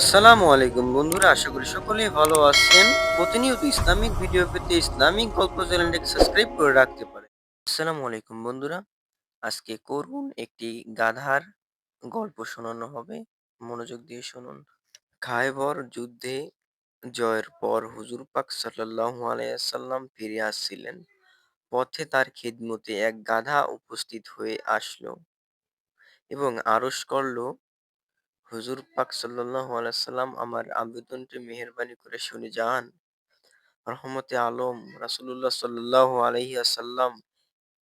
আসসালামু আলাইকুম বন্ধুরা, আশা করি সকলেই ভালো আছেন। প্রতিনিয়ত ইসলামিক ভিডিও পেতে ইসলামিক গল্প চ্যানেলটিকে সাবস্ক্রাইব করে রাখতে পারেন। আসসালামু আলাইকুম বন্ধুরা, আজকে করুন একটি গাধার গল্প শোনানো হবে। মনোযোগ দিয়ে শুনুন। খায়বর যুদ্ধে জয়ের পর হুজুর পাক সাল্লাল্লাহু আলাইসাল্লাম ফিরে আসছিলেন। পথে তার খিদমতে এক গাধা উপস্থিত হয়ে আসলো এবং আরশ করল হুজুর পাক সাল্লাম আমার আবেদনটি মেহেরবানি করে শুনে যান। রহমতে আলম রাসূলুল্লাহ সাল্লাল্লাহু আলাইহি ওয়াসাল্লাম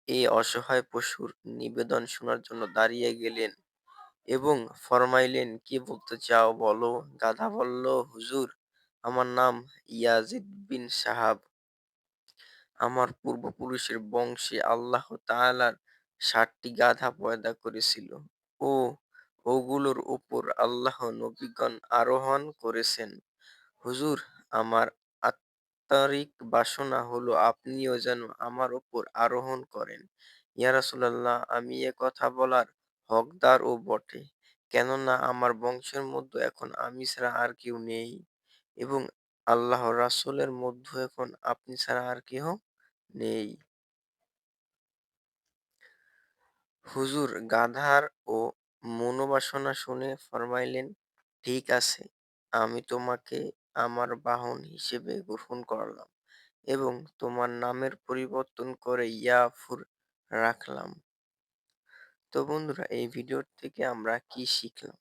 এই অসহায় পশুর নিবেদন শোনার জন্য দাঁড়িয়ে গেলেন এবং ফরমাইলেন, "কি বলতে চাও বলো?" গাধা বলল, "হুজুর, আমার নাম ইয়াজিদ বিন সাহাব। আমার পূর্বপুরুষের বংশে আল্লাহ তাআলার ষাটটি গাধা পয়দা করেছিল ও ওগুলোর উপর আল্লাহ নবীগণ আরোহণ করেছেন। হুজুর, আমার আত্মারিক বাসনা হলো আপনিও যেন আমার উপর আরোহণ করেন। ইয়া আমি এ কথা বলার হকদারও বটে, কেননা আমার বংশের মধ্যে এখন আমি ছাড়া আর কেউ নেই এবং আল্লাহ রাসূলের মধ্যে এখন আপনি ছাড়া আর কেহ নেই। হুজুর গাধার ও মনোবাসনা শুনে ফরমাইলেন, ঠিক আছে, আমি তোমাকে আমার বাহন হিসেবে গ্রহণ করলাম এবং তোমার নামের পরিবর্তন করে ইয়াফুর রাখলাম। তো বন্ধুরা এই ভিডিও থেকে আমরা কি শিখলাম?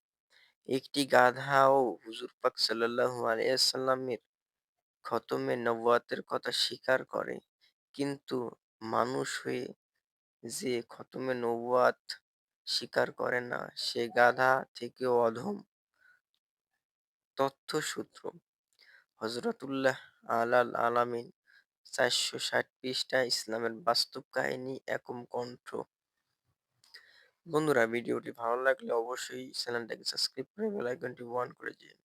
একটি গাধাও হুজুর পাক সাল্লাল্লাহু আলাইহি সাল্লামের খতমে নবুয়াতের কথা স্বীকার করে, কিন্তু মানুষ হয়ে যে খতমে নবুয়াত স্বীকার করে না। সে গাধা থেকেও অধম। তথ্যসূত্র হজরতুল্লাহ আলাল আলামিন চারশো ষাট পৃষ্ঠা ইসলামের বাস্তব কাহিনী একম কণ্ঠ। বন্ধুরা, ভিডিওটি ভালো লাগলে অবশ্যই চ্যানেলটাকে সাবস্ক্রাইব করে বেল আইকনটি অন করে দিন।